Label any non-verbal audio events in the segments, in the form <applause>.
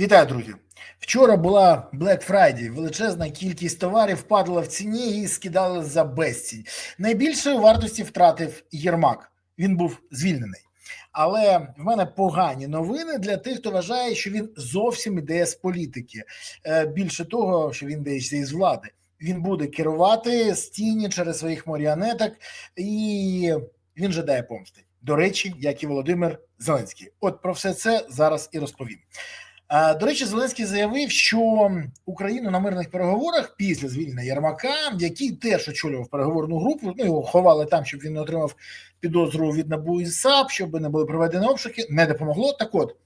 Вітаю, друзі! Вчора була Black Friday. Величезна кількість товарів падала в ціні і скидали за безцінь. Найбільшої вартості втратив Єрмак. Він був звільнений. Але в мене погані новини для тих, хто вважає, що він зовсім іде з політики. Е, Більше того, що він йде із влади. Він буде керувати з тіні через своїх маріонеток, і він жадає помсти. До речі, як і Володимир Зеленський. От про все це зараз і розповім. А, До речі, Зеленський заявив, що Україну на мирних переговорах після звільнення Ярмака, який теж очолював переговорну групу, ну його ховали там, щоб він не отримав підозру від НАБУ і САП, щоб не були проведені обшуки, не допомогло. Так от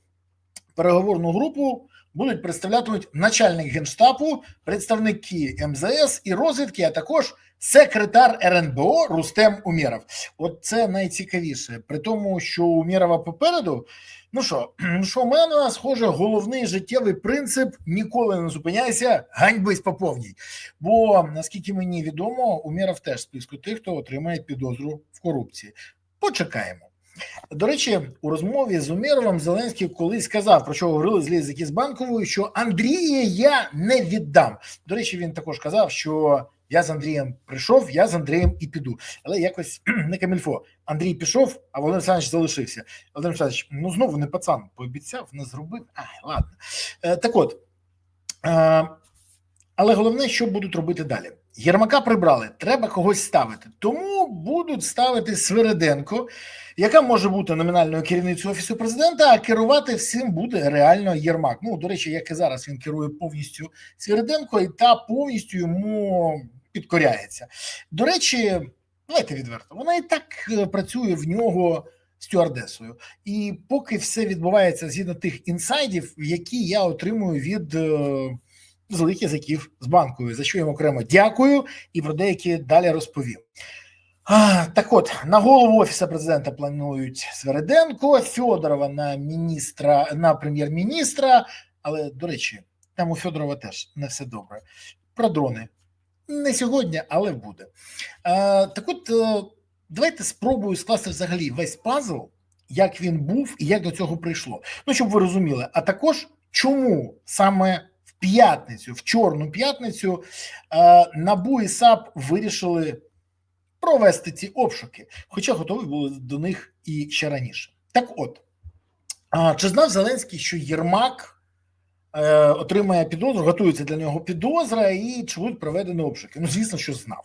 переговорну групу будуть представлятимуть начальник генштабу, представники МЗС і розвідки, а також секретар РНБО Рустем Умєров. От це найцікавіше. При тому, що Умєрова попереду. Ну що, <clears throat> що у мене схоже, головний життєвий принцип ніколи не зупиняйся, ганьбись по повній. Бо наскільки мені відомо, Умєров теж в списку тих, хто отримає підозру в корупції. Почекаємо. До речі, у розмові з Умєровим Зеленський колись сказав, про що говорили з Лізики з банковою, що Андрія я не віддам. До речі, він також казав, що я з Андрієм прийшов, я з Андрієм і піду. Але якось <clears throat> не камільфо. Андрій пішов, а Володимир Олександрович залишився. Володимир Олександрович, ну знову не пацан, пообіцяв, не зробив. Ай, ладно. Е, так от. Е, але головне, що будуть робити далі. Єрмака прибрали, треба когось ставити. Тому будуть ставити Свириденко, яка може бути номінальною керівницею офісу президента, а керувати всім буде реально Єрмак. Ну, до речі, як і зараз він керує повністю Свириденко, і та повністю йому підкоряється. До речі, давайте відверто, вона і так е, працює в нього стюардесою. І поки все відбувається згідно тих інсайдів, які я отримую від. Е, з язиків з банкою, за що їм окремо дякую, і про деякі далі розповім. А, так от на голову офісу президента планують Свериденко, Федорова на міністра на прем'єр-міністра. Але до речі, там у Федорова теж не все добре. Про дрони не сьогодні, але буде. Так, от е, давайте спробую скласти взагалі весь пазл, як він був і як до цього прийшло. Ну щоб ви розуміли, а також чому саме п'ятницю, в Чорну п'ятницю, е, НАБУ і САП вирішили провести ці обшуки, хоча готові були до них і ще раніше. Так от, чи знав Зеленський, що Єрмак отримає підозру, готується для нього підозра і будуть проведені обшуки? Ну, звісно, що знав.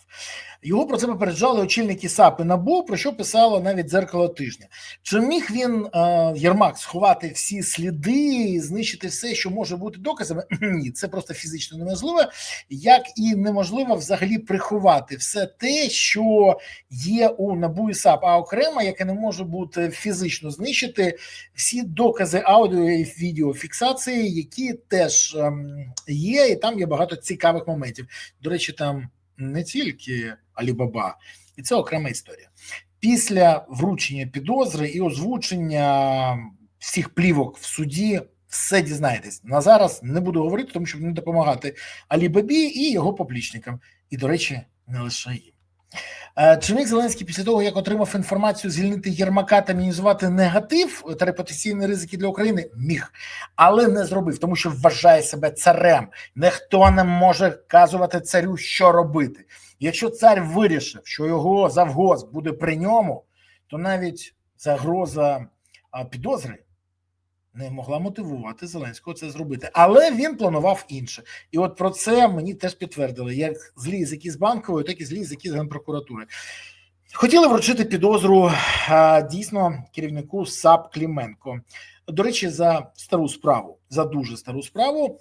Його про це попереджали очільники САП і НАБУ, про що писало навіть дзеркало тижня. Чи міг він е, Єрмак сховати всі сліди, знищити все, що може бути доказами? <clears throat> Ні, це просто фізично неможливо, як і неможливо взагалі приховати все те, що є у НАБУ і САП, а окремо, яке не може бути фізично знищити всі докази аудіо і відеофіксації, які теж ем, є, і там є багато цікавих моментів. До речі, там не тільки Алібаба, і це окрема історія. Після вручення підозри і озвучення всіх плівок в суді. Все дізнаєтесь на зараз. Не буду говорити, тому щоб не допомагати Алібабі і його поплічникам. І, до речі, не лише їм. Чи Зеленський після того, як отримав інформацію звільнити Єрмака та мінізувати негатив та репутаційні ризики для України, міг, але не зробив, тому що вважає себе царем. Ніхто не може казувати царю, що робити. Якщо цар вирішив, що його завгоз буде при ньому, то навіть загроза підозри не могла мотивувати Зеленського це зробити, але він планував інше. І от про це мені теж підтвердили як злі з банкової, так і злі язики з генпрокуратури. Хотіли вручити підозру дійсно керівнику САП Кліменко. До речі, за стару справу, за дуже стару справу,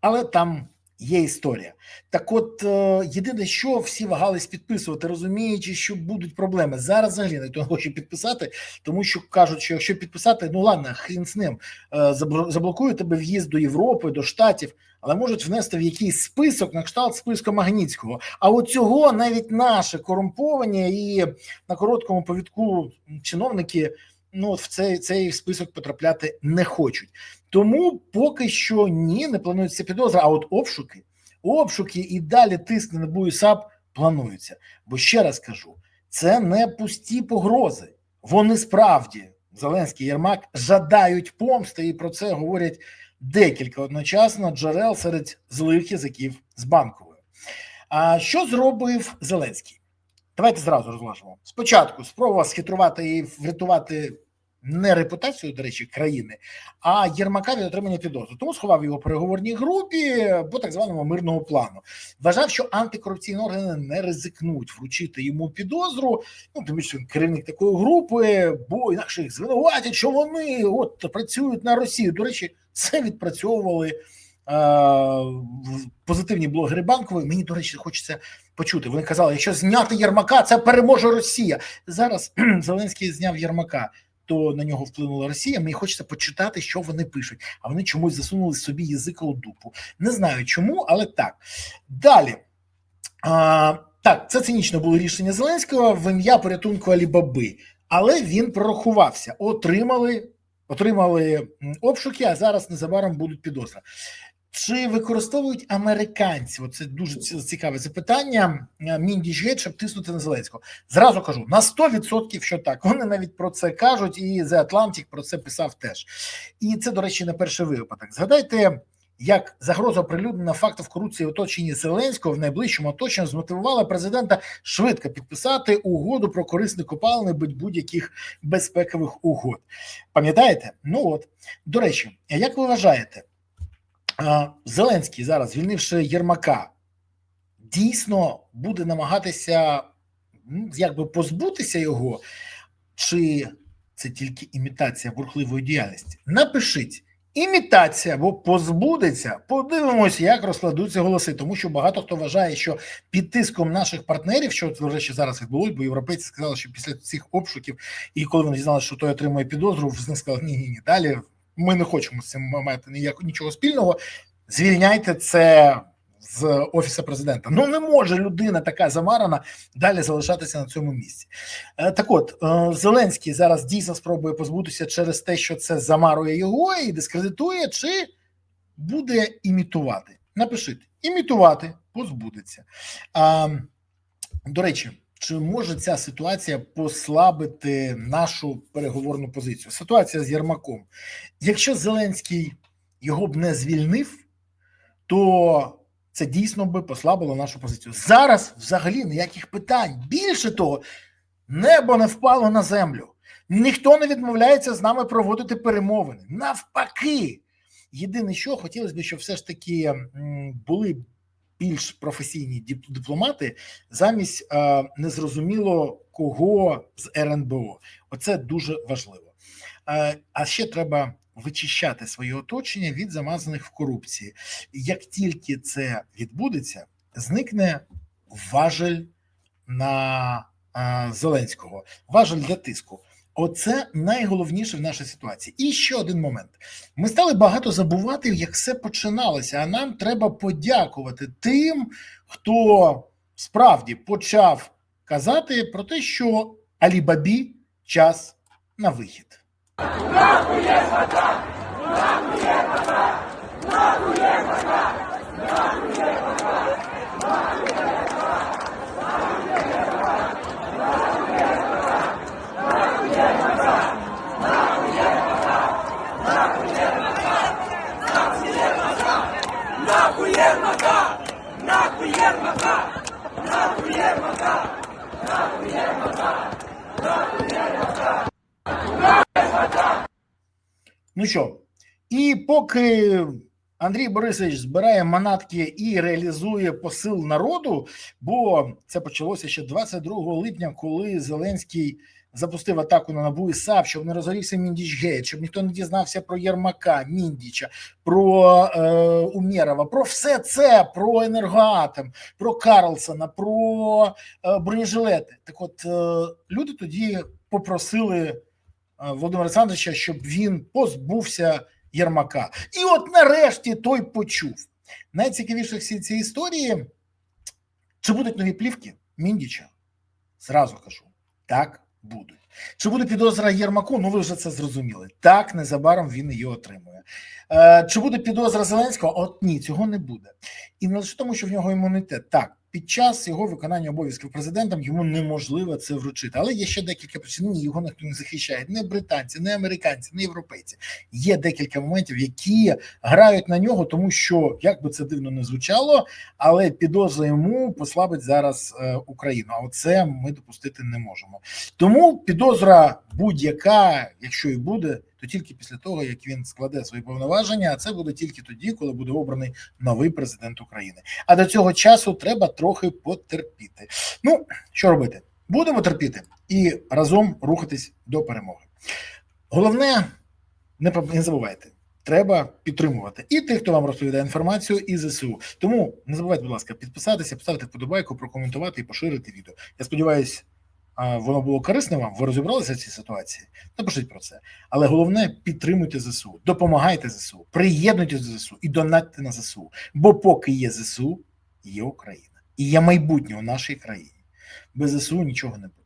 але там Є історія. Так, от е, єдине, що всі вагались підписувати, розуміючи, що будуть проблеми. Зараз взагалі не хоче підписати, тому що кажуть, що якщо підписати, ну ладно, хрін з ним е, заблокує тебе в'їзд до Європи, до Штатів, але можуть внести в якийсь список на кшталт списку Магнітського. А от цього навіть наші корумповані і на короткому повідку чиновники ну от в цей цей список потрапляти не хочуть. Тому поки що ні, не планується підозра. А от обшуки, обшуки і далі тиск на і САП плануються. Бо ще раз кажу: це не пусті погрози. Вони справді Зеленський Єрмак жадають помсти, і про це говорять декілька одночасно джерел серед злих язиків з банковою. А що зробив Зеленський? Давайте зразу розложимо. Спочатку спробував схитрувати і врятувати не репутацію, до речі, країни, а Єрмака від отримання підозри. Тому сховав його в переговорній групі по так званому мирному плану. Вважав, що антикорупційні органи не ризикнуть вручити йому підозру. Ну тим більше він керівник такої групи, бо інакше їх звинуватять, що вони от працюють на Росію. До речі, це відпрацьовували. е, Позитивні блогери банкової мені до речі хочеться почути. Вони казали, якщо зняти Єрмака, це переможе Росія. Зараз <clears throat> Зеленський зняв Єрмака, то на нього вплинула Росія. Мені хочеться почитати, що вони пишуть. А вони чомусь засунули собі язика у дупу. Не знаю чому, але так. Далі. А, так, це цинічно було рішення Зеленського в ім'я порятунку Алібаби, але він прорахувався. Отримали, отримали обшуки, а зараз незабаром будуть підозри. Чи використовують американці? Оце дуже цікаве запитання. е, Міндіжгейт, щоб тиснути на Зеленського. Зразу кажу на 100% що так. Вони навіть про це кажуть, і The Atlantic про це писав теж. І це, до речі, не перший випадок. Згадайте, як загроза оприлюднена фактів корупції в оточенні Зеленського в найближчому оточенні змотивувала президента швидко підписати угоду про корисні копалини будь-яких безпекових угод. Пам'ятаєте? Ну от до речі, як ви вважаєте? Зеленський зараз, звільнивши Єрмака, дійсно буде намагатися ну, якби позбутися його, чи це тільки імітація бурхливої діяльності? Напишіть. Імітація або позбудеться. Подивимось, як розкладуться голоси, тому що багато хто вважає, що під тиском наших партнерів, що до речі, зараз відбулось, бо європейці сказали, що після цих обшуків, і коли вони дізналися, що той отримує підозру, них сказали, ні, ні, ні, далі ми не хочемо з цим мати ніяк, нічого спільного. Звільняйте це з офісу президента. Ну не може людина така замарана далі залишатися на цьому місці. Е, Так, от е, Зеленський зараз дійсно спробує позбутися через те, що це замарує його і дискредитує, чи буде імітувати. Напишіть імітувати, позбудеться. До речі. Чи може ця ситуація послабити нашу переговорну позицію? Ситуація з Єрмаком. Якщо Зеленський його б не звільнив, то це дійсно би послабило нашу позицію. Зараз взагалі ніяких питань. Більше того, небо не впало на землю. Ніхто не відмовляється з нами проводити перемовини. Навпаки, єдине, що хотілося б, щоб все ж таки були більш професійні дип- дипломати замість е, незрозуміло кого з РНБО. Оце дуже важливо. Е, а ще треба вичищати своє оточення від замазаних в корупції. Як тільки це відбудеться, зникне важель на е, Зеленського, важель для тиску. Оце найголовніше в нашій ситуації. І ще один момент: ми стали багато забувати, як все починалося. А нам треба подякувати тим, хто справді почав казати про те, що Алібабі час на вихід. Ну що, і поки Андрій Борисович збирає манатки і реалізує посил народу, бо це почалося ще 22 липня, коли Зеленський запустив атаку на НАБУ і САП, щоб не розгорівся Міндічгейт, щоб ніхто не дізнався про Єрмака, Міндіча, про е, Умєрова, про все це, про енергоатом, про Карлсона, про е, бронежилети. Так от е, люди тоді попросили Володимира Олександровича, щоб він позбувся Єрмака. І от нарешті той почув. Найцікавіше всі ці історії. Чи будуть нові плівки Міндіча? Зразу кажу, так будуть. Чи буде підозра Єрмаку? Ну ви вже це зрозуміли. Так, незабаром він її отримує. Е, чи буде підозра Зеленського? От ні, цього не буде. І не лише тому, що в нього імунітет. Так, під час його виконання обов'язків президентом йому неможливо це вручити. Але є ще декілька причин. Його ніхто не захищає. Не британці, не американці, не європейці. Є декілька моментів, які грають на нього, тому що як би це дивно не звучало, але підозра йому послабить зараз е, Україну. А оце ми допустити не можемо. Тому підозра будь-яка, якщо і буде, то тільки після того, як він складе свої повноваження, а це буде тільки тоді, коли буде обраний новий президент України. А до цього часу треба трохи потерпіти. Ну що робити? Будемо терпіти і разом рухатись до перемоги. Головне, не забувайте. Треба підтримувати і тих, хто вам розповідає інформацію, і ЗСУ. Тому не забувайте, будь ласка, підписатися, поставити вподобайку, прокоментувати і поширити відео. Я сподіваюся, воно було корисне вам. Ви розібралися в цій ситуації. Напишіть про це. Але головне підтримуйте ЗСУ, допомагайте ЗСУ, приєднуйтесь до ЗСУ і донатьте на ЗСУ. Бо поки є ЗСУ, є Україна і є майбутнє у нашій країні. Без ЗСУ нічого не буде.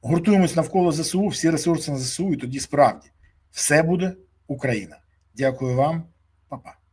Гуртуємось навколо ЗСУ, всі ресурси на ЗСУ, і тоді справді все буде Україна. Дякую вам, Па-па.